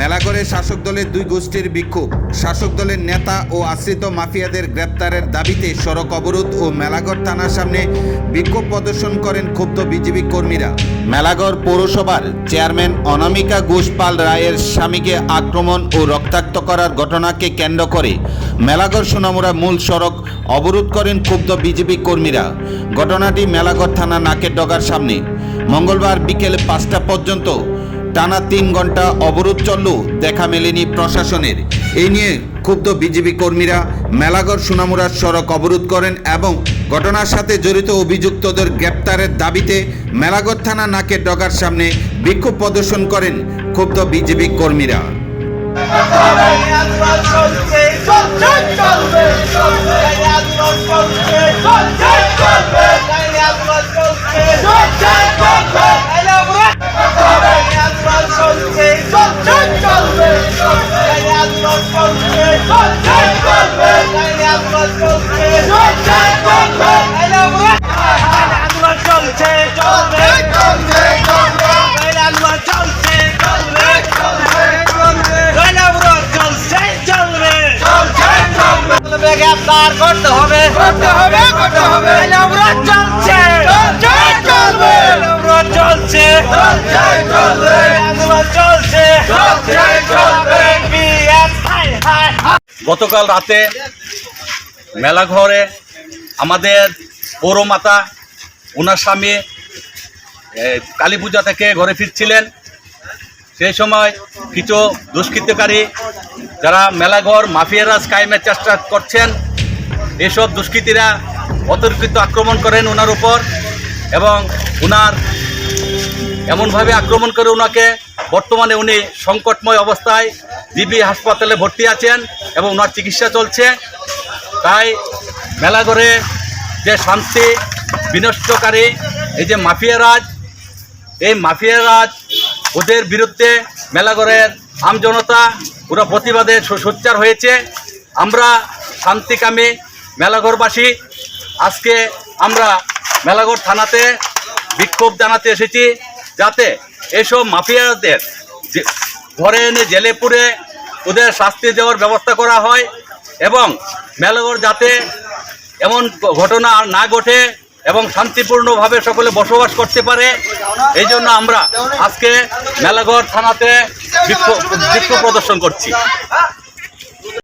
মেলাগড়ে শাসক দলের দুই গোষ্ঠীর বিক্ষোভ। শাসক দলের নেতা ও আশ্রিত মাফিয়াদের গ্রেপ্তারের দাবিতে সড়ক অবরোধ ও মেলাগড় থানার সামনে বিক্ষোভ প্রদর্শন করেন ক্ষুব্ধ বিজেপি কর্মীরা। মেলাগড় পৌরসভার চেয়ারম্যান অনামিকা ঘোষপাল রায়ের স্বামীকে আক্রমণ ও রক্তাক্ত করার ঘটনাকে কেন্দ্র করে মেলাগড় সোনামুড়া মূল সড়ক অবরোধ করেন ক্ষুব্ধ বিজেপি কর্মীরা। ঘটনাটি মেলাগড় থানা নাকের ডগার সামনে। মঙ্গলবার বিকেল পাঁচটা পর্যন্ত টানা তিন ঘণ্টা অবরোধ চললেও দেখা মেলেনি প্রশাসনের। এই নিয়ে ক্ষুব্ধ বিজেপি কর্মীরা মেলাগড় সুনামুরার সড়ক অবরোধ করেন এবং ঘটনার সাথে জড়িত অভিযুক্তদের গ্রেপ্তারের দাবিতে মেলাগড় থানা নাকের ডগার সামনে বিক্ষোভ প্রদর্শন করেন ক্ষুব্ধ বিজেপি কর্মীরা। গ্রেফতার করতে হবে করতে হবে করতে হবে অবরোধ চলছে চলবে অবরোধ চলছে চলছে চলবে আন্দোলন চলছে চলছে চলবে গতকাল রাতে মেলাঘরে আমাদের পৌরমাতা ওনার স্বামী কালী পূজা থেকে ঘরে ফিরছিলেন। সেই সময় কিছু দুষ্কৃতকারী যারা মেলাঘর মাফিয়ারাজ কায়েমের চেষ্টা করছেন, এসব দুষ্কৃতীরা অতর্কিত আক্রমণ করেন ওনার উপর এবং ওনার এমনভাবে আক্রমণ করে ওনাকে বর্তমানে উনি সংকটময় অবস্থায় জিবি হাসপাতালে ভর্তি আছেন এবং ওনার চিকিৎসা চলছে। তাই মেলাঘরে যে শান্তি বিনষ্টকারী, এই যে মাফিয়ারাজ এই মাফিয়ারাজ ওদের বিরুদ্ধে মেলাঘরের আমজনতা ওরা প্রতিবাদে সোচ্চার হয়েছে। আমরা শান্তিকামী মেলাঘরবাসী আজকে আমরা মেলাঘর থানাতে বিক্ষোভ জানাতে এসেছি যাতে এসব মাফিয়াদের ধরে এনে জেলে পুরে ওদের শাস্তি দেওয়ার ব্যবস্থা করা হয় এবং মেলাঘর যাতে এমন ঘটনা আর না ঘটে এবং শান্তিপূর্ণভাবে সকলে বসবাস করতে পারে, এই জন্য আমরা আজকে মেলাঘর থানাতে বিক্ষোভ প্রদর্শন করছি।